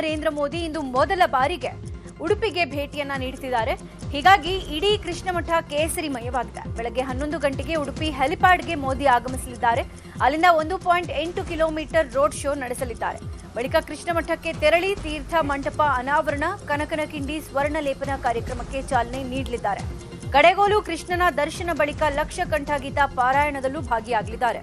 ನರೇಂದ್ರ ಮೋದಿ ಇಂದು ಮೊದಲ ಬಾರಿಗೆ ಉಡುಪಿಗೆ ಭೇಟಿಯನ್ನ ನೀಡುತ್ತಿದ್ದಾರೆ. ಹೀಗಾಗಿ ಇಡೀ ಕೃಷ್ಣಮಠ ಕೇಸರಿಮಯವಾಗಿದೆ. ಬೆಳಗ್ಗೆ ಹನ್ನೊಂದು ಗಂಟೆಗೆ ಉಡುಪಿ ಹೆಲಿಪ್ಯಾಡ್ಗೆ ಮೋದಿ ಆಗಮಿಸಲಿದ್ದಾರೆ. ಅಲ್ಲಿಂದ ಒಂದು ಪಾಯಿಂಟ್ ಎಂಟು ಕಿಲೋಮೀಟರ್ ರೋಡ್ ಶೋ ನಡೆಸಲಿದ್ದಾರೆ. ಬಳಿಕ ಕೃಷ್ಣಮಠಕ್ಕೆ ತೆರಳಿ ತೀರ್ಥ ಮಂಟಪ ಅನಾವರಣ, ಕನಕನಕಿಂಡಿ ಸ್ವರ್ಣ ಲೇಪನ ಕಾರ್ಯಕ್ರಮಕ್ಕೆ ಚಾಲನೆ ನೀಡಲಿದ್ದಾರೆ. ಕಡೆಗೋಲು ಕೃಷ್ಣನ ದರ್ಶನ ಬಳಿಕ ಲಕ್ಷ ಕಂಠ ಗೀತಾ ಪಾರಾಯಣದಲ್ಲೂ ಭಾಗಿಯಾಗಲಿದ್ದಾರೆ.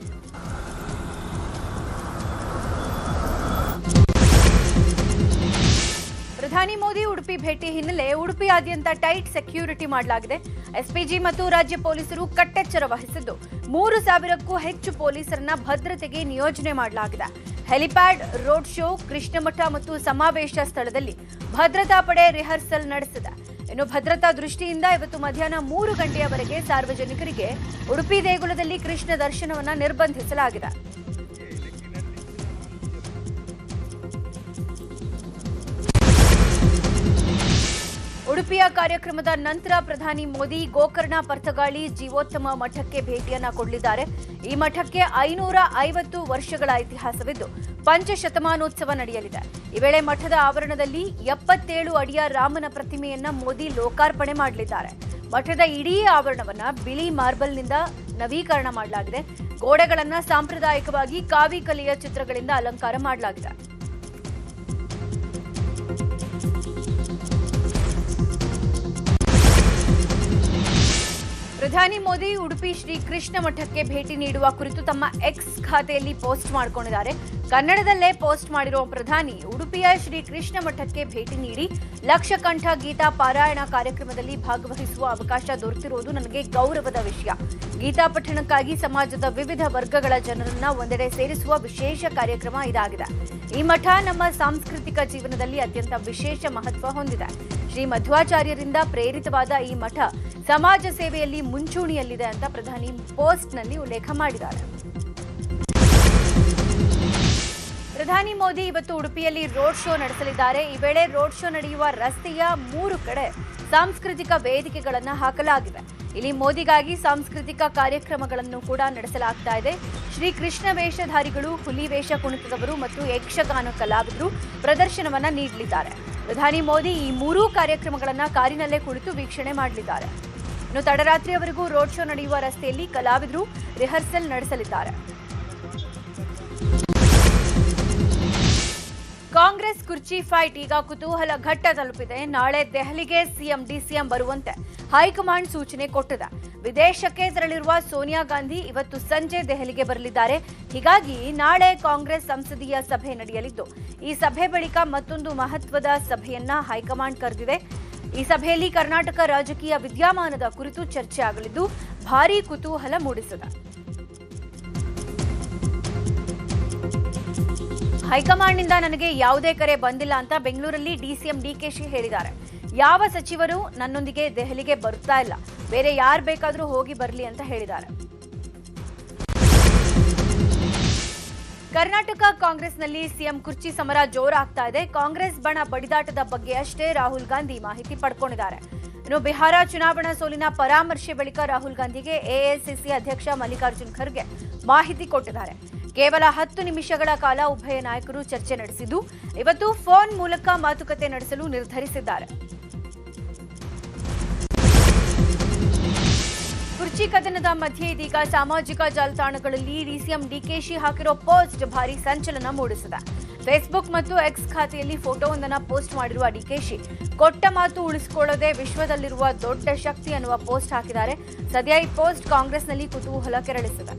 ಪ್ರಧಾನಿ ಮೋದಿ ಉಡುಪಿ ಭೇಟಿ ಹಿನ್ನೆಲೆ ಉಡುಪಿಯಾದ್ಯಂತ ಟೈಟ್ ಸೆಕ್ಯೂರಿಟಿ ಮಾಡಲಾಗಿದೆ. ಎಸ್ಪಿಜಿ ಮತ್ತು ರಾಜ್ಯ ಪೊಲೀಸರು ಕಟ್ಟೆಚ್ಚರ ವಹಿಸಿದ್ದು. ಮೂರು ಸಾವಿರಕ್ಕೂ ಹೆಚ್ಚು ಪೊಲೀಸರನ್ನ ಭದ್ರತೆಗೆ ನಿಯೋಜನೆ ಮಾಡಲಾಗಿದೆ. ಹೆಲಿಪ್ಯಾಡ್, ರೋಡ್ ಶೋ, ಕೃಷ್ಣಮಠ ಮತ್ತು ಸಮಾವೇಶ ಸ್ಥಳದಲ್ಲಿ ಭದ್ರತಾ ಪಡೆ ರಿಹರ್ಸಲ್ ನಡೆಸಿದೆ. ಇನ್ನು ಭದ್ರತಾ ದೃಷ್ಟಿಯಿಂದ ಇವತ್ತು ಮಧ್ಯಾಹ್ನ ಮೂರು ಗಂಟೆಯವರೆಗೆ ಸಾರ್ವಜನಿಕರಿಗೆ ಉಡುಪಿ ದೇಗುಲದಲ್ಲಿ ಕೃಷ್ಣ ದರ್ಶನವನ್ನ ನಿರ್ಬಂಧಿಸಲಾಗಿದೆ. ಉಡುಪಿಯ ಕಾರ್ಯಕ್ರಮದ ನಂತರ ಪ್ರಧಾನಿ ಮೋದಿ ಗೋಕರ್ಣ ಪರ್ತಗಾಳಿ ಜೀವೋತ್ತಮ ಮಠಕ್ಕೆ ಭೇಟಿಯನ್ನ ಕೊಡಲಿದ್ದಾರೆ. ಈ ಮಠಕ್ಕೆ ಐನೂರ ಐವತ್ತು ವರ್ಷಗಳ ಇತಿಹಾಸವಿದ್ದು ಪಂಚಶತಮಾನೋತ್ಸವ ನಡೆಯಲಿದೆ. ಈ ವೇಳೆ ಮಠದ ಆವರಣದಲ್ಲಿ ಎಪ್ಪತ್ತೇಳು ಅಡಿಯ ರಾಮನ ಪ್ರತಿಮೆಯನ್ನ ಮೋದಿ ಲೋಕಾರ್ಪಣೆ ಮಾಡಲಿದ್ದಾರೆ. ಮಠದ ಇಡೀ ಆವರಣವನ್ನ ಬಿಳಿ ಮಾರ್ಬಲ್ನಿಂದ ನವೀಕರಣ ಮಾಡಲಾಗಿದೆ. ಗೋಡೆಗಳನ್ನ ಸಾಂಪ್ರದಾಯಿಕವಾಗಿ ಕಾವಿ ಕಲೆಯ ಚಿತ್ರಗಳಿಂದ ಅಲಂಕಾರ ಮಾಡಲಾಗಿದೆ. ಪ್ರಧಾನಿ ಮೋದಿ ಉಡುಪಿ ಶ್ರೀ ಕೃಷ್ಣ ಮಠಕ್ಕೆ ಭೇಟಿ ನೀಡುವ ಕುರಿತು ತಮ್ಮ ಎಕ್ಸ್ ಖಾತೆಯಲ್ಲಿ ಪೋಸ್ಟ್ ಮಾಡಿಕೊಂಡಿದ್ದಾರೆ. ಕನ್ನಡದಲ್ಲೇ ಪೋಸ್ಟ್ ಮಾಡಿರುವ ಪ್ರಧಾನಿ ಉಡುಪಿಯ ಶ್ರೀ ಕೃಷ್ಣ ಮಠಕ್ಕೆ ಭೇಟಿ ನೀಡಿ ಲಕ್ಷಕಂಠ ಗೀತಾ ಪಾರಾಯಣ ಕಾರ್ಯಕ್ರಮದಲ್ಲಿ ಭಾಗವಹಿಸುವ ಅವಕಾಶ ದೊರೆತಿರುವುದು ನನಗೆ ಗೌರವದ ವಿಷಯ. ಗೀತಾ ಪಠಣಕ್ಕಾಗಿ ಸಮಾಜದ ವಿವಿಧ ವರ್ಗಗಳ ಜನರನ್ನ ಒಂದೆಡೆ ಸೇರಿಸುವ ವಿಶೇಷ ಕಾರ್ಯಕ್ರಮ ಇದಾಗಿದೆ. ಈ ಮಠ ನಮ್ಮ ಸಾಂಸ್ಕೃತಿಕ ಜೀವನದಲ್ಲಿ ಅತ್ಯಂತ ವಿಶೇಷ ಮಹತ್ವ ಹೊಂದಿದೆ. ಶ್ರೀ ಮಧ್ವಾಚಾರ್ಯರಿಂದ ಪ್ರೇರಿತವಾದ ಈ ಮಠ ಸಮಾಜ ಸೇವೆಯಲ್ಲಿ ಮುಂಚೂಣಿಯಲ್ಲಿದೆ ಅಂತ ಪ್ರಧಾನಿ ಪೋಸ್ಟ್ನಲ್ಲಿ ಉಲ್ಲೇಖ ಮಾಡಿದ್ದಾರೆ. ಪ್ರಧಾನಿ ಮೋದಿ ಇವತ್ತು ಉಡುಪಿಯಲ್ಲಿ ರೋಡ್ ಶೋ ನಡೆಸಲಿದ್ದಾರೆ. ಈ ವೇಳೆ ರೋಡ್ ಶೋ ನಡೆಯುವ ರಸ್ತೆಯ ಮೂರು ಕಡೆ ಸಾಂಸ್ಕೃತಿಕ ವೇದಿಕೆಗಳನ್ನು ಹಾಕಲಾಗಿದೆ ಇಲ್ಲಿ ಮೋದಿಗಾಗಿ ಸಾಂಸ್ಕೃತಿಕ ಕಾರ್ಯಕ್ರಮಗಳನ್ನು ಕೂಡ ನಡೆಸಲಾಗ್ತಾ ಇದೆ. ಶ್ರೀ ಕೃಷ್ಣ ವೇಷಧಾರಿಗಳು ಹುಲಿ ವೇಷ ಕುಣಿತದವರು ಮತ್ತು ಯಕ್ಷಗಾನ ಕಲಾವಿದರು ಪ್ರದರ್ಶನವನ್ನು ನೀಡಲಿದ್ದಾರೆ. ಪ್ರಧಾನಿ ಮೋದಿ ಈ ಮೂರೂ ಕಾರ್ಯಕ್ರಮಗಳನ್ನು ಕಾರಿನಲ್ಲೇ ಕುಳಿತು ವೀಕ್ಷಣೆ ಮಾಡಲಿದ್ದಾರೆ. ಇನ್ನು ತಡರಾತ್ರಿಯವರೆಗೂ ರೋಡ್ ಶೋ ನಡೆಯುವ ರಸ್ತೆಯಲ್ಲಿ ಕಲಾವಿದರು ರಿಹರ್ಸಲ್ ನಡೆಸಲಿದ್ದಾರೆ. ಕಾಂಗ್ರೆಸ್ ಕುರ್ಚಿ ಫೈಟ್ ಈಗ ಕುತೂಹಲ ಘಟ್ಟ ತಲುಪಿದೆ. ನಾಳೆ ದೆಹಲಿಗೆ ಸಿಎಂ, ಡಿಸಿಎಂ ಬರುವಂತೆ ಹೈಕಮಾಂಡ್ ಸೂಚನೆ ಕೊಟ್ಟಿದೆ. ವಿದೇಶಕ್ಕೆ ತೆರಳಿರುವ ಸೋನಿಯಾ ಗಾಂಧಿ ಇವತ್ತು ಸಂಜೆ ದೆಹಲಿಗೆ ಬರಲಿದ್ದಾರೆ. ಹೀಗಾಗಿ ನಾಳೆ ಕಾಂಗ್ರೆಸ್ ಸಂಸದೀಯ ಸಭೆ ನಡೆಯಲಿದ್ದು, ಈ ಸಭೆ ಬಳಿಕ ಮತ್ತೊಂದು ಮಹತ್ವದ ಸಭೆಯನ್ನ ಹೈಕಮಾಂಡ್ ಕರೆದಿದೆ. ಈ ಸಭೆಯಲ್ಲಿ ಕರ್ನಾಟಕ ರಾಜಕೀಯ ವಿದ್ಯಮಾನದ ಕುರಿತು ಚರ್ಚೆ ಆಗಲಿದ್ದು ಭಾರೀ ಕುತೂಹಲ ಮೂಡಿಸಿದೆ. ಹೈಕಮಾಂಡ್ನಿಂದ ನನಗೆ ಯಾವುದೇ ಕರೆ ಬಂದಿಲ್ಲ ಅಂತ ಬೆಂಗಳೂರಲ್ಲಿ ಡಿಸಿಎಂ ಡಿಕೆಶಿ ಹೇಳಿದ್ದಾರೆ. ಯಾವ ಸಚಿವರು ನನ್ನೊಂದಿಗೆ ದೆಹಲಿಗೆ ಬರುತ್ತಾ ಇಲ್ಲ. ಬೇರೆ ಯಾರು ಬೇಕಾದರೂ ಹೋಗಿ ಬರಲಿ ಅಂತ ಹೇಳಿದ್ದಾರೆ. ಕರ್ನಾಟಕ ಕಾಂಗ್ರೆಸ್ನಲ್ಲಿ ಸಿಎಂ ಕುರ್ಚಿ ಸಮರ ಜೋರಾಗ್ತಾ ಇದೆ. ಕಾಂಗ್ರೆಸ್ ಬಣ ಬಡಿದಾಟದ ಬಗ್ಗೆ ಅಷ್ಟೇ ರಾಹುಲ್ ಗಾಂಧಿ ಮಾಹಿತಿ ಪಡ್ಕೊಂಡಿದ್ದಾರೆ. ಇನ್ನು ಬಿಹಾರ ಚುನಾವಣಾ ಸೋಲಿನ ಪರಾಮರ್ಶೆ ಬಳಿಕ ರಾಹುಲ್ ಗಾಂಧಿಗೆ ಎಐಸಿಸಿ ಅಧ್ಯಕ್ಷ ಮಲ್ಲಿಕಾರ್ಜುನ್ ಖರ್ಗೆ ಮಾಹಿತಿ ಕೊಟ್ಟಿದ್ದಾರೆ. ಕೇವಲ ಹತ್ತು ನಿಮಿಷಗಳ ಕಾಲ ಉಭಯ ನಾಯಕರು ಚರ್ಚೆ ನಡೆಸಿದ್ದು, ಇವತ್ತು ಫೋನ್ ಮೂಲಕ ಮಾತುಕತೆ ನಡೆಸಲು ನಿರ್ಧರಿಸಿದ್ದಾರೆ. ಕುರ್ಚಿ ಕದನದ ಮಧ್ಯೆ ಇದೀಗ ಸಾಮಾಜಿಕ ಜಾಲತಾಣಗಳಲ್ಲಿ ಡಿಸಿಎಂ ಡಿಕೆಶಿ ಹಾಕಿರೋ ಪೋಸ್ಟ್ ಭಾರಿ ಸಂಚಲನ ಮೂಡಿಸಿದೆ. ಫೇಸ್ಬುಕ್ ಮತ್ತು ಎಕ್ಸ್ ಖಾತೆಯಲ್ಲಿ ಫೋಟೋವೊಂದನ್ನು ಪೋಸ್ಟ್ ಮಾಡಿರುವ ಡಿಕೆಶಿ, ಕೊಟ್ಟ ಮಾತು ಉಳಿಸಿಕೊಳ್ಳದೆ ವಿಶ್ವದಲ್ಲಿರುವ ದೊಡ್ಡ ಶಕ್ತಿ ಅನ್ನುವ ಪೋಸ್ಟ್ ಹಾಕಿದ್ದಾರೆ. ಸದ್ಯ ಈ ಪೋಸ್ಟ್ ಕಾಂಗ್ರೆಸ್ನಲ್ಲಿ ಕುತೂಹಲ ಕೆರಳಿಸಿದೆ.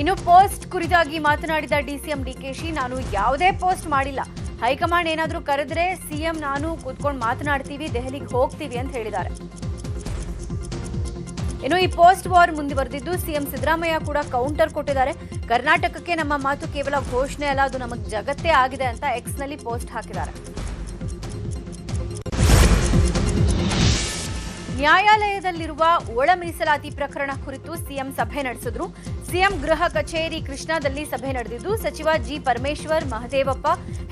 ಇನ್ನು ಪೋಸ್ಟ್ ಕುರಿತಾಗಿ ಮಾತನಾಡಿದ ಡಿಸಿಎಂ ಡಿಕೆಶಿ, ನಾನು ಯಾವುದೇ ಪೋಸ್ಟ್ ಮಾಡಿಲ್ಲ. ಹೈಕಮಾಂಡ್ ಏನಾದರೂ ಕರೆದ್ರೆ ಸಿಎಂ ನಾನು ಕೂತ್ಕೊಂಡು ಮಾತನಾಡ್ತೀವಿ, ದೆಹಲಿಗೆ ಹೋಗ್ತೀವಿ ಅಂತ ಹೇಳಿದ್ದಾರೆ. ಇನ್ನು ಈ ಪೋಸ್ಟ್ ವಾರ್ ಮುಂದುವರೆದಿದ್ದು ಸಿಎಂ ಸಿದ್ದರಾಮಯ್ಯ ಕೂಡ ಕೌಂಟರ್ ಕೊಟ್ಟಿದ್ದಾರೆ. ಕರ್ನಾಟಕಕ್ಕೆ ನಮ್ಮ ಮಾತು ಕೇವಲ ಘೋಷಣೆ ಅಲ್ಲ, ಅದು ನಮಗೆ ಜಗತ್ತೇ ಆಗಿದೆ ಅಂತ ಎಕ್ಸ್ನಲ್ಲಿ ಪೋಸ್ಟ್ ಹಾಕಿದ್ದಾರೆ. ನ್ಯಾಯಾಲಯದಲ್ಲಿರುವ ಒಳ ಮೀಸಲಾತಿ ಪ್ರಕರಣ ಕುರಿತು ಸಿಎಂ ಸಭೆ ನಡೆಸಿದ್ರು. ಸಿಎಂ ಗೃಹ ಕಚೇರಿ ಕೃಷ್ಣಾದಲ್ಲಿ ಸಭೆ ನಡೆದಿದ್ದು, ಸಚಿವ ಜಿ ಪರಮೇಶ್ವರ್, ಮಹದೇವಪ್ಪ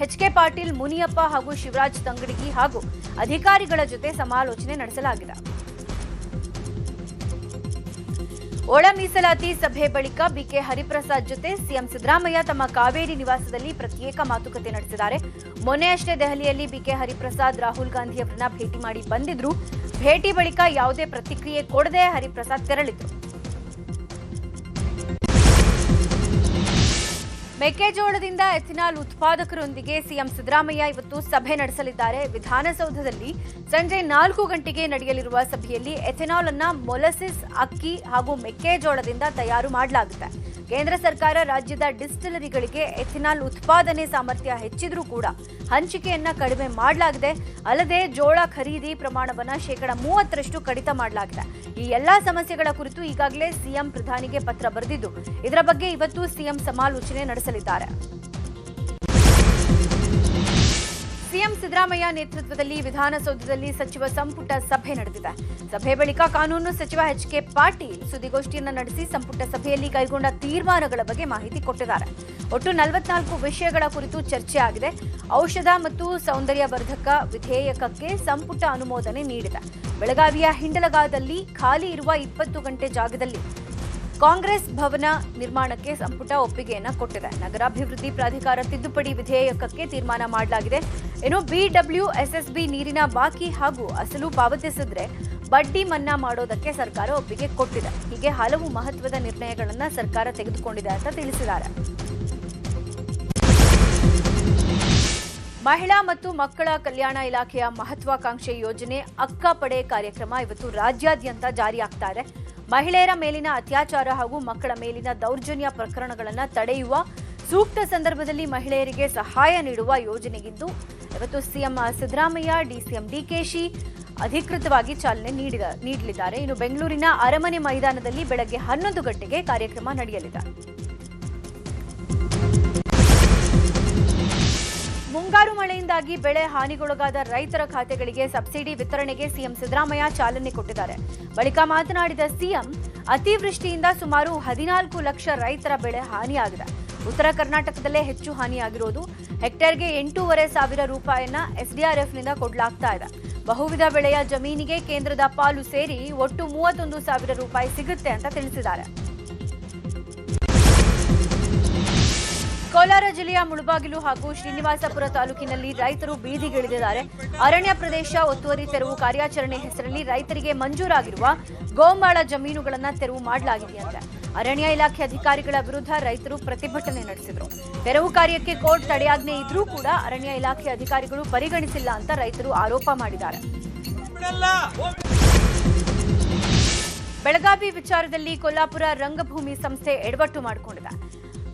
ಎಚ್ಕೆ ಪಾಟೀಲ್, ಮುನಿಯಪ್ಪ ಹಾಗೂ ಶಿವರಾಜ್ ತಂಗಡಗಿ ಹಾಗೂ ಅಧಿಕಾರಿಗಳ ಜೊತೆ ಸಮಾಲೋಚನೆ ನಡೆಸಲಾಗಿದೆ. ಒಳ ಮೀಸಲಾತಿ ಸಭೆ ಬಳಿಕ ಬಿಕೆ ಹರಿಪ್ರಸಾದ್ ಜೊತೆ ಸಿಎಂ ಸಿದ್ದರಾಮಯ್ಯ ತಮ್ಮ ಕಾವೇರಿ ನಿವಾಸದಲ್ಲಿ ಪ್ರತ್ಯೇಕ ಮಾತುಕತೆ ನಡೆಸಿದ್ದಾರೆ. ಮೊನ್ನೆಯಷ್ಟೇ ದೆಹಲಿಯಲ್ಲಿ ಬಿಕೆ ಹರಿಪ್ರಸಾದ್, ರಾಹುಲ್ ಗಾಂಧಿ ಅವರನ್ನ ಭೇಟಿ ಮಾಡಿ ಬಂದಿದ್ರು. ಭೇಟಿ ಬಳಿಕ ಯಾವುದೇ ಪ್ರತಿಕ್ರಿಯೆ ಕೊಡದೆ ಹರಿಪ್ರಸಾದ್ ತೆರಳಿದ್ರು. ಮೆಕ್ಕೆಜೋಳದಿಂದ ಎಥಿನಾಲ್ ಉತ್ಪಾದಕರೊಂದಿಗೆ ಸಿಎಂ ಸಿದ್ದರಾಮಯ್ಯ ಇವತ್ತು ಸಭೆ ನಡೆಸಲಿದ್ದಾರೆ. ವಿಧಾನಸೌಧದಲ್ಲಿ ಸಂಜೆ ನಾಲ್ಕು ಗಂಟೆಗೆ ನಡೆಯಲಿರುವ ಸಭೆಯಲ್ಲಿ ಎಥೆನಾಲ್ ಅನ್ನ ಮೊಲಸಿಸ್, ಅಕ್ಕಿ ಹಾಗೂ ಮೆಕ್ಕೆಜೋಳದಿಂದ ತಯಾರು ಮಾಡಲಾಗುತ್ತೆ. ಕೇಂದ್ರ ಸರ್ಕಾರ ರಾಜ್ಯದ ಡಿಸ್ಟಿಲರಿಗಳಿಗೆ ಎಥಿನಾಲ್ ಉತ್ಪಾದನೆ ಸಾಮರ್ಥ್ಯ ಹೆಚ್ಚಿದ್ರೂ ಕೂಡ ಹಂಚಿಕೆಯನ್ನ ಕಡಿಮೆ ಮಾಡಲಾಗಿದೆ. ಅಲ್ಲದೆ ಜೋಳ ಖರೀದಿ ಪ್ರಮಾಣವನ್ನು ಶೇಕಡ ಮೂವತ್ತರಷ್ಟು ಕಡಿತ ಮಾಡಲಾಗಿದೆ. ಈ ಎಲ್ಲಾ ಸಮಸ್ಯೆಗಳ ಕುರಿತು ಈಗಾಗಲೇ ಸಿಎಂ ಪ್ರಧಾನಿಗೆ ಪತ್ರ ಬರೆದಿದ್ದು, ಇದರ ಬಗ್ಗೆ ಇವತ್ತು ಸಿಎಂ ಸಮಾಲೋಚನೆ ನಡೆಸಲಿದ್ದಾರೆ. ಸಿಎಂ ಸಿದ್ದರಾಮಯ್ಯ ನೇತೃತ್ವದಲ್ಲಿ ವಿಧಾನಸೌಧದಲ್ಲಿ ಸಚಿವ ಸಂಪುಟ ಸಭೆ ನಡೆದಿದೆ. ಸಭೆ ಬಳಿಕ ಕಾನೂನು ಸಚಿವ ಎಚ್ ಕೆ ಪಾಟೀಲ್ ಸುದ್ದಿಗೋಷ್ಠಿಯನ್ನು ನಡೆಸಿ ಸಂಪುಟ ಸಭೆಯಲ್ಲಿ ಕೈಗೊಂಡ ತೀರ್ಮಾನಗಳ ಬಗ್ಗೆ ಮಾಹಿತಿ ಕೊಟ್ಟಿದ್ದಾರೆ. ಒಟ್ಟು ನಲವತ್ನಾಲ್ಕು ವಿಷಯಗಳ ಕುರಿತು ಚರ್ಚೆ ಆಗಿದೆ. ಔಷಧ ಮತ್ತು ಸೌಂದರ್ಯವರ್ಧಕ ವಿಧೇಯಕಕ್ಕೆ ಸಂಪುಟ ಅನುಮೋದನೆ ನೀಡಿದೆ. ಬೆಳಗಾವಿಯ ಹಿಂಡಲಗಾದಲ್ಲಿ ಖಾಲಿ ಇರುವ ಇಪ್ಪತ್ತು ಗಂಟೆ ಜಾಗದಲ್ಲಿ ಕಾಂಗ್ರೆಸ್ ಭವನ ನಿರ್ಮಾಣಕ್ಕೆ ಸಂಪುಟ ಒಪ್ಪಿಗೆಯನ್ನು ಕೊಟ್ಟಿದೆ. ನಗರಾಭಿವೃದ್ಧಿ ಪ್ರಾಧಿಕಾರ ತಿದ್ದುಪಡಿ ವಿಧೇಯಕಕ್ಕೆ ತೀರ್ಮಾನ ಮಾಡಲಾಗಿದೆ. ಇನ್ನು ಬಿಡಬ್ಲ್ಯೂಎಸ್ಎಸ್ಬಿ ನೀರಿನ ಬಾಕಿ ಹಾಗೂ ಅಸಲು ಪಾವತಿಸಿದ್ರೆ ಬಡ್ಡಿ ಮನ್ನಾ ಮಾಡೋದಕ್ಕೆ ಸರ್ಕಾರ ಒಪ್ಪಿಗೆ ಕೊಟ್ಟಿದೆ. ಹೀಗೆ ಹಲವು ಮಹತ್ವದ ನಿರ್ಣಯಗಳನ್ನು ಸರ್ಕಾರ ತೆಗೆದುಕೊಂಡಿದೆ ಅಂತ ತಿಳಿಸಿದ್ದಾರೆ. ಮಹಿಳಾ ಮತ್ತು ಮಕ್ಕಳ ಕಲ್ಯಾಣ ಇಲಾಖೆಯ ಮಹತ್ವಾಕಾಂಕ್ಷೆ ಯೋಜನೆ ಅಕ್ಕ ಪಡೆ ಕಾರ್ಯಕ್ರಮ ಇವತ್ತು ರಾಜ್ಯಾದ್ಯಂತ ಜಾರಿಯಾಗ್ತಾ ಇದೆ. ಮಹಿಳೆಯರ ಮೇಲಿನ ಅತ್ಯಾಚಾರ ಹಾಗೂ ಮಕ್ಕಳ ಮೇಲಿನ ದೌರ್ಜನ್ಯ ಪ್ರಕರಣಗಳನ್ನು ತಡೆಯುವ ಸೂಕ್ತ ಸಂದರ್ಭದಲ್ಲಿ ಮಹಿಳೆಯರಿಗೆ ಸಹಾಯ ನೀಡುವ ಯೋಜನೆಗಿದ್ದು ಇವತ್ತು ಸಿಎಂ ಸಿದ್ದರಾಮಯ್ಯ ಡಿಸಿಎಂ ಡಿಕೆಶಿ ಅಧಿಕೃತವಾಗಿ ಚಾಲನೆ ನೀಡಿದ, ನೀಡಲಿದ್ದಾರೆ. ಇನ್ನು ಬೆಂಗಳೂರಿನ ಅರಮನೆ ಮೈದಾನದಲ್ಲಿ ಬೆಳಗ್ಗೆ ಹನ್ನೊಂದು ಗಂಟೆಗೆ ಕಾರ್ಯಕ್ರಮ ನಡೆಯಲಿದೆ. ಮುಂಗಾರು ಮಳೆಯಿಂದಾಗಿ ಬೆಳೆ ಹಾನಿಗೊಳಗಾದ ರೈತರ ಖಾತೆಗಳಿಗೆ ಸಬ್ಸಿಡಿ ವಿತರಣೆಗೆ ಸಿಎಂ ಸಿದ್ದರಾಮಯ್ಯ ಚಾಲನೆ ಕೊಟ್ಟಿದ್ದಾರೆ. ಬಳಿಕ ಮಾತನಾಡಿದ ಸಿಎಂ, ಅತಿವೃಷ್ಟಿಯಿಂದ ಸುಮಾರು ಹದಿನಾಲ್ಕು ಲಕ್ಷ ರೈತರ ಬೆಳೆ ಹಾನಿಯಾಗಿದೆ. ಉತ್ತರ ಕರ್ನಾಟಕದಲ್ಲೇ ಹೆಚ್ಚು ಹಾನಿಯಾಗಿರೋದು. ಹೆಕ್ಟೇರ್ಗೆ ಎಂಟೂವರೆ ಸಾವಿರ ರೂಪಾಯಿಯನ್ನ ಎಸ್ಡಿಆರ್ಎಫ್ನಿಂದ ಕೊಡಲಾಗ್ತಾ ಇದೆ. ಬಹುವಿಧ ಬೆಳೆಯ ಜಮೀನಿಗೆ ಕೇಂದ್ರದ ಪಾಲು ಸೇರಿ ಒಟ್ಟು ಮೂವತ್ತೊಂದು ಸಾವಿರ ರೂಪಾಯಿ ಸಿಗುತ್ತೆ ಅಂತ ತಿಳಿಸಿದ್ದಾರೆ. ಕೋಲಾರ ಜಿಲ್ಲೆಯ ಮುಳಬಾಗಿಲು ಹಾಗೂ ಶ್ರೀನಿವಾಸಪುರ ತಾಲೂಕಿನಲ್ಲಿ ರೈತರು ಬೀದಿಗಿಳಿದಿದ್ದಾರೆ. ಅರಣ್ಯ ಪ್ರದೇಶ ಒತ್ತುವರಿ ತೆರವು ಕಾರ್ಯಾಚರಣೆ ಹೆಸರಲ್ಲಿ ರೈತರಿಗೆ ಮಂಜೂರಾಗಿರುವ ಗೋಮಾಳ ಜಮೀನುಗಳನ್ನು ತೆರವು ಮಾಡಲಾಗಿದೆಯಂತೆ ಅರಣ್ಯ ಇಲಾಖೆ ಅಧಿಕಾರಿಗಳ ವಿರುದ್ಧ ರೈತರು ಪ್ರತಿಭಟನೆ ನಡೆಸಿದರು. ತೆರವು ಕಾರ್ಯಕ್ಕೆ ಕೋರ್ಟ್ ತಡೆಯಾಜ್ಞೆ ಇದ್ರೂ ಕೂಡ ಅರಣ್ಯ ಇಲಾಖೆ ಅಧಿಕಾರಿಗಳು ಪರಿಗಣಿಸಿಲ್ಲ ಅಂತ ರೈತರು ಆರೋಪ ಮಾಡಿದ್ದಾರೆ. ಬೆಳಗಾವಿ ವಿಚಾರದಲ್ಲಿ ಕೊಲ್ಲಾಪುರ ರಂಗಭೂಮಿ ಸಂಸ್ಥೆ ಎಡವಟ್ಟು ಮಾಡಿಕೊಂಡಿದೆ.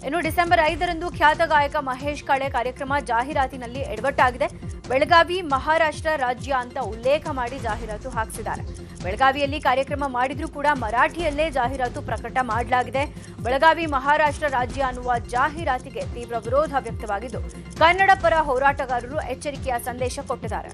ಇನ್ನು ಡಿಸೆಂಬರ್ ಐದರಂದು ಖ್ಯಾತ ಗಾಯಕ ಮಹೇಶ್ ಕಾಳೆ ಕಾರ್ಯಕ್ರಮ ಜಾಹೀರಾತಿನಲ್ಲಿ ಎಡವಟ್ಟಾಗಿದೆ. ಬೆಳಗಾವಿ ಮಹಾರಾಷ್ಟ್ರ ರಾಜ್ಯ ಅಂತ ಉಲ್ಲೇಖ ಮಾಡಿ ಜಾಹೀರಾತು ಹಾಕಿಸಿದ್ದಾರೆ. ಬೆಳಗಾವಿಯಲ್ಲಿ ಕಾರ್ಯಕ್ರಮ ಮಾಡಿದ್ರೂ ಕೂಡ ಮರಾಠಿಯಲ್ಲೇ ಜಾಹೀರಾತು ಪ್ರಕಟ ಮಾಡಲಾಗಿದೆ. ಬೆಳಗಾವಿ ಮಹಾರಾಷ್ಟ್ರ ರಾಜ್ಯ ಅನ್ನುವ ಜಾಹೀರಾತಿಗೆ ತೀವ್ರ ವಿರೋಧ ವ್ಯಕ್ತವಾಗಿದ್ದು, ಕನ್ನಡ ಪರ ಹೋರಾಟಗಾರರು ಎಚ್ಚರಿಕೆಯ ಸಂದೇಶ ಕೊಟ್ಟಿದ್ದಾರೆ.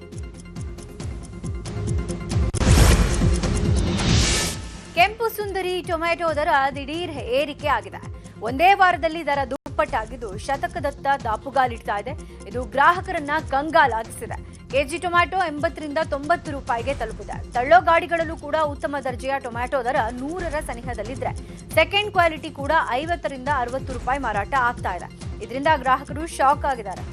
ಕೆಂಪು ಸುಂದರಿ ಟೊಮ್ಯಾಟೊ ದರ ದಿಢೀರ್ ಏರಿಕೆ ಆಗಿದೆ. ಒಂದೇ ವಾರದಲ್ಲಿ ದರ ದುಪ್ಪಟ್ಟಾಗಿದ್ದು ಶತಕದತ್ತ ದಾಪುಗಾಲಿಡ್ತಾ ಇದೆ. ಇದು ಗ್ರಾಹಕರನ್ನ ಕಂಗಾಲಾಗಿಸಿದೆ. ಕೆಜಿ ಟೊಮ್ಯಾಟೊ ಎಂಬತ್ತರಿಂದ ತೊಂಬತ್ತು ರೂಪಾಯಿಗೆ ತಲುಪಿದೆ. ತಳ್ಳೋ ಗಾಡಿಗಳಲ್ಲೂ ಕೂಡ ಉತ್ತಮ ದರ್ಜೆಯ ಟೊಮ್ಯಾಟೊ ದರ ನೂರರ ಸನಿಹದಲ್ಲಿದ್ರೆ. ಸೆಕೆಂಡ್ ಕ್ವಾಲಿಟಿ ಕೂಡ ಐವತ್ತರಿಂದ ಅರವತ್ತು ರೂಪಾಯಿ ಮಾರಾಟ ಆಗ್ತಾ ಇದೆ. ಇದರಿಂದ ಗ್ರಾಹಕರು ಶಾಕ್ ಆಗಿದ್ದಾರೆ.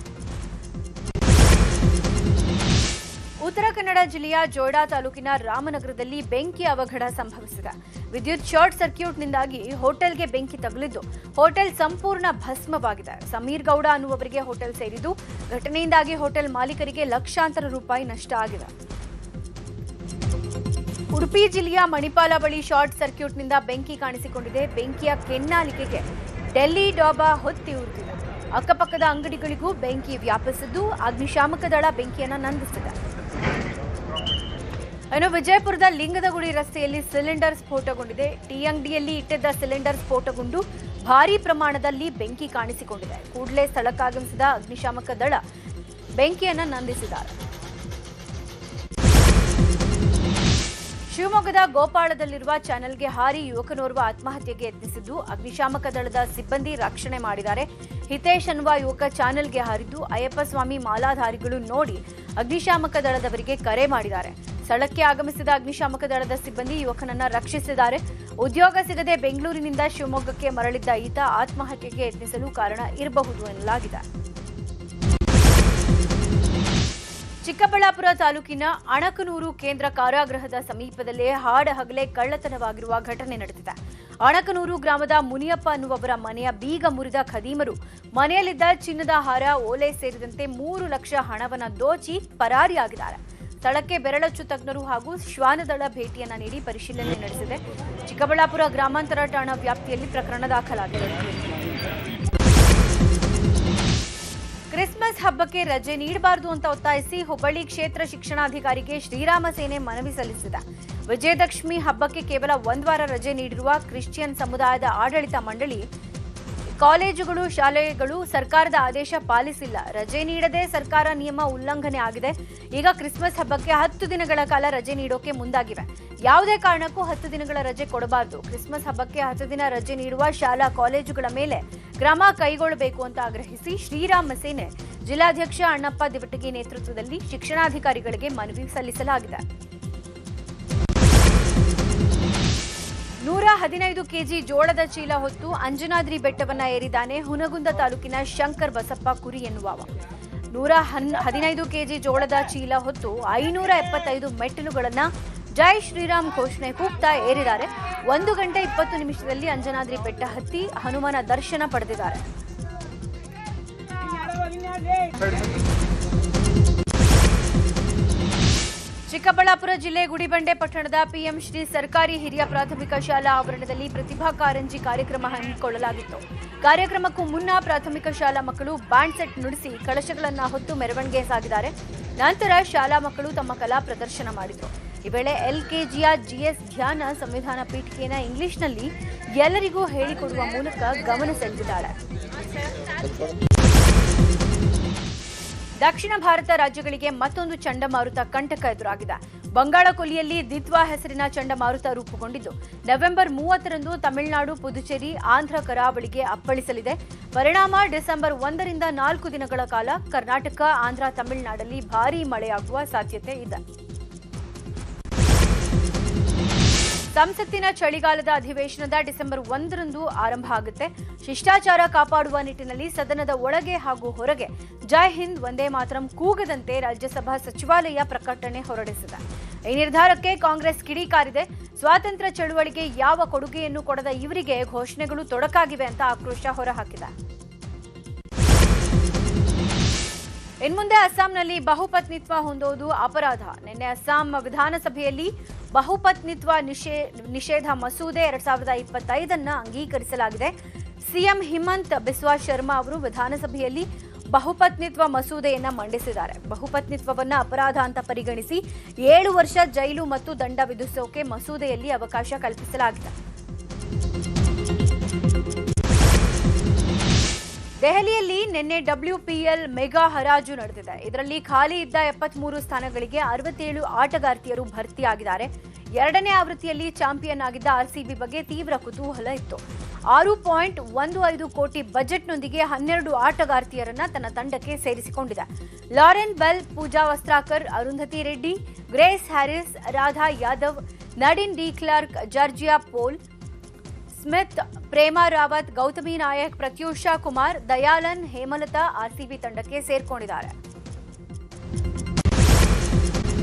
ಉತ್ತರ ಕನ್ನಡ ಜಿಲ್ಲೆಯ ಜೋಡಾ ತಾಲೂಕಿನ ರಾಮನಗರದಲ್ಲಿ ಬೆಂಕಿ ಅವಘಡ ಸಂಭವಿಸಿದೆ. ವಿದ್ಯುತ್ ಶಾರ್ಟ್ ಸರ್ಕ್ಯೂಟ್ನಿಂದಾಗಿ ಹೋಟೆಲ್ಗೆ ಬೆಂಕಿ ತಗುಲಿದ್ದು, ಹೋಟೆಲ್ ಸಂಪೂರ್ಣ ಭಸ್ಮವಾಗಿದೆ. ಸಮೀರ್ ಗೌಡ ಅನ್ನುವವರಿಗೆ ಹೋಟೆಲ್ ಸೇರಿದ್ದು, ಘಟನೆಯಿಂದಾಗಿ ಹೋಟೆಲ್ ಮಾಲೀಕರಿಗೆ ಲಕ್ಷಾಂತರ ರೂಪಾಯಿ ನಷ್ಟ ಆಗಿದೆ. ಉಡುಪಿ ಜಿಲ್ಲೆಯ ಮಣಿಪಾಲ ಬಳಿ ಶಾರ್ಟ್ ಸರ್ಕ್ಯೂಟ್ನಿಂದ ಬೆಂಕಿ ಕಾಣಿಸಿಕೊಂಡಿದೆ. ಬೆಂಕಿಯ ಕೆನ್ನಾಲಿಕೆಗೆ ಡೆಲ್ಲಿ ಡಾಬಾ ಹೊತ್ತಿ ಉರಿದಿದೆ. ಅಕ್ಕಪಕ್ಕದ ಅಂಗಡಿಗಳಿಗೂ ಬೆಂಕಿ ವ್ಯಾಪಿಸಿದ್ದು, ಅಗ್ನಿಶಾಮಕ ದಳ ಬೆಂಕಿಯನ್ನು ನಂದಿಸಿದೆ. ಇನ್ನು ವಿಜಯಪುರದ ಲಿಂಗದಗುಡಿ ರಸ್ತೆಯಲ್ಲಿ ಸಿಲಿಂಡರ್ ಸ್ಫೋಟಗೊಂಡಿದೆ. ಟೀ ಅಂಗಡಿಯಲ್ಲಿ ಇಟ್ಟಿದ್ದ ಸಿಲಿಂಡರ್ ಸ್ಫೋಟಗೊಂಡು ಭಾರೀ ಪ್ರಮಾಣದಲ್ಲಿ ಬೆಂಕಿ ಕಾಣಿಸಿಕೊಂಡಿದೆ. ಕೂಡಲೇ ಸ್ಥಳಕ್ಕಾಗಮಿಸಿದ ಅಗ್ನಿಶಾಮಕ ದಳ ಬೆಂಕಿಯನ್ನು ನಂದಿಸಿದ್ದಾರೆ. ಶಿವಮೊಗ್ಗದ ಗೋಪಾಳದಲ್ಲಿರುವ ಚಾನೆಲ್ಗೆ ಹಾರಿ ಯುವಕನೋರ್ವ ಆತ್ಮಹತ್ಯೆಗೆ ಯತ್ನಿಸಿದ್ದು, ಅಗ್ನಿಶಾಮಕ ದಳದ ಸಿಬ್ಬಂದಿ ರಕ್ಷಣೆ ಮಾಡಿದ್ದಾರೆ. ಹಿತೇಶ್ ಅನ್ನುವ ಯುವಕ ಚಾನೆಲ್ಗೆ ಹಾರಿದ್ದು, ಅಯ್ಯಪ್ಪಸ್ವಾಮಿ ಮಾಲಾಧಾರಿಗಳು ನೋಡಿ ಅಗ್ನಿಶಾಮಕ ದಳದವರಿಗೆ ಕರೆ ಮಾಡಿದ್ದಾರೆ. ಸ್ಥಳಕ್ಕೆ ಆಗಮಿಸಿದ ಅಗ್ನಿಶಾಮಕ ದಳದ ಸಿಬ್ಬಂದಿ ಯುವಕನನ್ನ ರಕ್ಷಿಸಿದ್ದಾರೆ. ಉದ್ಯೋಗ ಸಿಗದೆ ಬೆಂಗಳೂರಿನಿಂದ ಶಿವಮೊಗ್ಗಕ್ಕೆ ಮರಳಿದ್ದ ಈತ ಆತ್ಮಹತ್ಯೆಗೆ ಯತ್ನಿಸಲು ಕಾರಣ ಇರಬಹುದು ಎನ್ನಲಾಗಿದೆ. ಚಿಕ್ಕಬಳ್ಳಾಪುರ ತಾಲೂಕಿನ ಅಣಕನೂರು ಕೇಂದ್ರ ಕಾರಾಗೃಹದ ಸಮೀಪದಲ್ಲೇ ಹಾಡ ಹಗಲೇ ಕಳ್ಳತನವಾಗಿರುವ ಘಟನೆ ನಡೆದಿದೆ. ಅಣಕನೂರು ಗ್ರಾಮದ ಮುನಿಯಪ್ಪ ಅನ್ನುವವರ ಮನೆಯ ಬೀಗ ಮುರಿದ ಖದೀಮರು ಮನೆಯಲ್ಲಿದ್ದ ಚಿನ್ನದ ಹಾರ ಓಲೆ ಸೇರಿದಂತೆ ಮೂರು ಲಕ್ಷ ಹಣವನ್ನು ದೋಚಿ ಪರಾರಿಯಾಗಿದ್ದಾರೆ. ಸ್ಥಳಕ್ಕೆ ಬೆರಳಚ್ಚು ತಜ್ಞರು ಹಾಗೂ ಶ್ವಾನದಳ ಭೇಟಿಯನ್ನ ನೀಡಿ ಪರಿಶೀಲನೆ ನಡೆಸಿದೆ. ಚಿಕ್ಕಬಳ್ಳಾಪುರ ಗ್ರಾಮಾಂತರ ಠಾಣಾ ವ್ಯಾಪ್ತಿಯಲ್ಲಿ ಪ್ರಕರಣ ದಾಖಲಾಗಿದೆ. ಕ್ರಿಸ್ಮಸ್ ಹಬ್ಬಕ್ಕೆ ರಜೆ ನೀಡಬಾರದು ಅಂತ ಒತ್ತಾಯಿಸಿ ಹುಬ್ಬಳ್ಳಿ ಕ್ಷೇತ್ರ ಶಿಕ್ಷಣಾಧಿಕಾರಿಗೆ ಶ್ರೀರಾಮ ಸೇನೆ ಮನವಿ ಸಲ್ಲಿಸಿದೆ. ವಿಜಯದಶಮಿ ಹಬ್ಬಕ್ಕೆ ಕೇವಲ ಒಂದು ವಾರ ರಜೆ ನೀಡಿರುವ ಕ್ರಿಶ್ಚಿಯನ್ ಸಮುದಾಯದ ಆಡಳಿತ ಮಂಡಳಿ ಕಾಲೇಜುಗಳು, ಶಾಲೆಗಳು ಸರ್ಕಾರದ ಆದೇಶ ಪಾಲಿಸಿಲ್ಲ. ರಜೆ ನೀಡದೆ ಸರ್ಕಾರ ನಿಯಮ ಉಲ್ಲಂಘನೆ ಆಗಿದೆ. ಈಗ ಕ್ರಿಸ್ಮಸ್ ಹಬ್ಬಕ್ಕೆ ಹತ್ತು ದಿನಗಳ ಕಾಲ ರಜೆ ನೀಡೋಕೆ ಮುಂದಾಗಿವೆ. ಯಾವುದೇ ಕಾರಣಕ್ಕೂ ಹತ್ತು ದಿನಗಳ ರಜೆ ಕೊಡಬಾರದು. ಕ್ರಿಸ್ಮಸ್ ಹಬ್ಬಕ್ಕೆ ಹತ್ತು ದಿನ ರಜೆ ನೀಡುವ ಶಾಲಾ ಕಾಲೇಜುಗಳ ಮೇಲೆ ಕ್ರಮ ಕೈಗೊಳ್ಳಬೇಕು ಅಂತ ಆಗ್ರಹಿಸಿ ಶ್ರೀರಾಮ ಸೇನೆ ಜಿಲ್ಲಾಧ್ಯಕ್ಷ ಅಣ್ಣಪ್ಪ ದಿವಟಗಿ ನೇತೃತ್ವದಲ್ಲಿ ಶಿಕ್ಷಣಾಧಿಕಾರಿಗಳಿಗೆ ಮನವಿ ಸಲ್ಲಿಸಲಾಗಿದೆ. ನೂರ ಹದಿನೈದು ಕೆಜಿ ಜೋಳದ ಚೀಲ ಹೊತ್ತು ಅಂಜನಾದ್ರಿ ಬೆಟ್ಟವನ್ನ ಏರಿದಾನೆ ಹುನಗುಂದ ತಾಲೂಕಿನ ಶಂಕರ್ ಬಸಪ್ಪ ಕುರಿ ಎನ್ನುವವ ನೂರ ಹನ್ ಹದಿನೈದು ಕೆಜಿ ಜೋಳದ ಚೀಲ ಹೊತ್ತು ಐನೂರ ಎಪ್ಪತ್ತೈದು ಮೆಟ್ಟಿಲುಗಳನ್ನ ಜೈ ಶ್ರೀರಾಮ್ ಘೋಷಣೆ ಕೂಗ್ತಾ ಏರಿದ್ದಾರೆ. ಒಂದು ಗಂಟೆ ಇಪ್ಪತ್ತು ನಿಮಿಷದಲ್ಲಿ ಅಂಜನಾದ್ರಿ ಬೆಟ್ಟ ಹತ್ತಿ ಹನುಮನ ದರ್ಶನ ಪಡೆದಿದ್ದಾರೆ. ಚಿಕ್ಕಬಳ್ಳಾಪುರ ಜಿಲ್ಲೆ ಗುಡಿಬಂಡೆ ಪಟ್ಟಣದ ಪಿಎಂ ಶ್ರೀ ಸರ್ಕಾರಿ ಹಿರಿಯ ಪ್ರಾಥಮಿಕ ಶಾಲಾ ಆವರಣದಲ್ಲಿ ಪ್ರತಿಭಾ ಕಾರಂಜಿ ಕಾರ್ಯಕ್ರಮ ಹಮ್ಮಿಕೊಳ್ಳಲಾಗಿತ್ತು. ಕಾರ್ಯಕ್ರಮಕ್ಕೂ ಮುನ್ನ ಪ್ರಾಥಮಿಕ ಶಾಲಾ ಮಕ್ಕಳು ಬ್ಯಾಂಡ್ ಸೆಟ್ ನುಡಿಸಿ ಕಳಶಗಳನ್ನು ಹೊತ್ತು ಮೆರವಣಿಗೆ ಸಾಗಿದ್ದಾರೆ. ನಂತರ ಶಾಲಾ ಮಕ್ಕಳು ತಮ್ಮ ಕಲಾ ಪ್ರದರ್ಶನ ಮಾಡಿದರು. ಈ ವೇಳೆ ಎಲ್ಕೆಜಿಯ ಜಿಎಸ್ ಧ್ಯಾನ ಸಂವಿಧಾನ ಪೀಠಿಕೆಯನ್ನ ಇಂಗ್ಲಿಷ್ನಲ್ಲಿ ಎಲ್ಲರಿಗೂ ಹೇಳಿಕೊಡುವ ಮೂಲಕ ಗಮನ ಸೆಳೆದಿದ್ದಾಳೆ ದಕ್ಷಿಣ ಭಾರತ ರಾಜ್ಯಗಳಿಗೆ ಮತ್ತೊಂದು ಚಂಡಮಾರುತ ಕಂಟಕ ಎದುರಾಗಿದೆ. ಬಂಗಾಳ ಕೊಲ್ಲಿಯಲ್ಲಿ ದಿತ್ವಾ ಹೆಸರಿನ ಚಂಡಮಾರುತ ರೂಪುಗೊಂಡಿದ್ದು, ನವೆಂಬರ್ ಮೂವತ್ತರಂದು ತಮಿಳುನಾಡು, ಪುದುಚೇರಿ, ಆಂಧ್ರ ಕರಾವಳಿಗೆ ಅಪ್ಪಳಿಸಲಿದೆ. ಪರಿಣಾಮ ಡಿಸೆಂಬರ್ ಒಂದರಿಂದ ನಾಲ್ಕು ದಿನಗಳ ಕಾಲ ಕರ್ನಾಟಕ, ಆಂಧ್ರ, ತಮಿಳುನಾಡಲ್ಲಿ ಭಾರೀ ಮಳೆಯಾಗುವ ಸಾಧ್ಯತೆ ಇದೆ. ಸಂಸತ್ತಿನ ಚಳಿಗಾಲದ ಅಧಿವೇಶನದ ಡಿಸೆಂಬರ್ ಒಂದರಂದು ಆರಂಭ ಆಗುತ್ತೆ. ಶಿಷ್ಟಾಚಾರ ಕಾಪಾಡುವ ನಿಟ್ಟಿನಲ್ಲಿ ಸದನದ ಒಳಗೆ ಹಾಗೂ ಹೊರಗೆ. ಜೈ ಹಿಂದ್ ಒಂದೇ ಮಾತರಂ ಕೂಗದಂತೆ ರಾಜ್ಯಸಭಾ ಸಚಿವಾಲಯ ಪ್ರಕಟಣೆ ಹೊರಡಿಸಿದೆ. ಈ ನಿರ್ಧಾರಕ್ಕೆ ಕಾಂಗ್ರೆಸ್ ಕಿಡಿಕಾರಿದೆ ಸ್ವಾತಂತ್ರ್ಯ ಚಳುವಳಿಗೆ ಯಾವ ಕೊಡುಗೆಯನ್ನು ಕೊಡದ ಇವರಿಗೆ ಘೋಷಣೆಗಳು ತೊಡಕಾಗಿವೆ ಅಂತ ಆಕ್ರೋಶ ಹೊರಹಾಕಿದೆ. ಇನ್ಮುಂದೆ ಅಸ್ಸಾಂನಲ್ಲಿ ಬಹುಪತ್ನಿತ್ವ ಹೊಂದೋದು ಅಪರಾಧ. ನಿನ್ನೆ ಅಸ್ಸಾಂ ವಿಧಾನಸಭೆಯಲ್ಲಿ ಬಹುಪತ್ನಿತ್ವ ನಿಷೇ, ನಿಷೇಧ ಮಸೂದೆ ಎರಡ್ ಸಾವಿರದ ಇಪ್ಪತ್ತೈದನ್ನ ಅಂಗೀಕರಿಸಲಾಗಿದೆ. ಸಿಎಂ ಹಿಮಂತ್ ಬಿಸ್ವಾ ಶರ್ಮಾ ಅವರು ವಿಧಾನಸಭೆಯಲ್ಲಿ ಬಹುಪತ್ನಿತ್ವ ಮಸೂದೆಯನ್ನ ಮಂಡಿಸಿದ್ದಾರೆ. ಬಹುಪತ್ನಿತ್ವವನ್ನ ಅಪರಾಧ ಅಂತ ಪರಿಗಣಿಸಿ ಏಳು ವರ್ಷ ಜೈಲು ಮತ್ತು ದಂಡ ವಿಧಿಸೋಕೆ ಮಸೂದೆಯಲ್ಲಿ ಅವಕಾಶ ಕಲ್ಪಿಸಲಾಗಿದೆ. ದೆಹಲಿಯಲ್ಲಿ ನಿನ್ನೆ ಡಬ್ಲ್ಯೂಪಿಎಲ್ ಮೆಗಾ ಹರಾಜು ನಡೆದಿದೆ. ಇದರಲ್ಲಿ ಖಾಲಿ ಇದ್ದ ಎಪ್ಪತ್ಮೂರು ಸ್ಥಾನಗಳಿಗೆ ಅರವತ್ತೇಳು ಆಟಗಾರ್ತಿಯರು ಭರ್ತಿಯಾಗಿದ್ದಾರೆ. ಎರಡನೇ ಆವೃತ್ತಿಯಲ್ಲಿ ಚಾಂಪಿಯನ್ ಆಗಿದ್ದ ಆರ್ಸಿಬಿ ಬಗ್ಗೆ ತೀವ್ರ ಕುತೂಹಲ ಇತ್ತು. ಆರು ಪಾಯಿಂಟ್ ಒಂದು ಐದು ಕೋಟಿ ಬಜೆಟ್ನೊಂದಿಗೆ ಹನ್ನೆರಡು ಆಟಗಾರ್ತಿಯರನ್ನ ತನ್ನ ತಂಡಕ್ಕೆ ಸೇರಿಸಿಕೊಂಡಿದೆ. Lauren Bell, Pooja Vastrakar, Arundhati Reddy, Grace Harris, Radha Yadav, Nadine de Klerk, Georgia Voll Smith Prema Rawat Gautami Naik Prathyusha Kumar Dayalan Hemalatha RCB ತಂಡಕ್ಕೆ ಸೇರ್ಕೊಂಡಿದ್ದಾರೆ.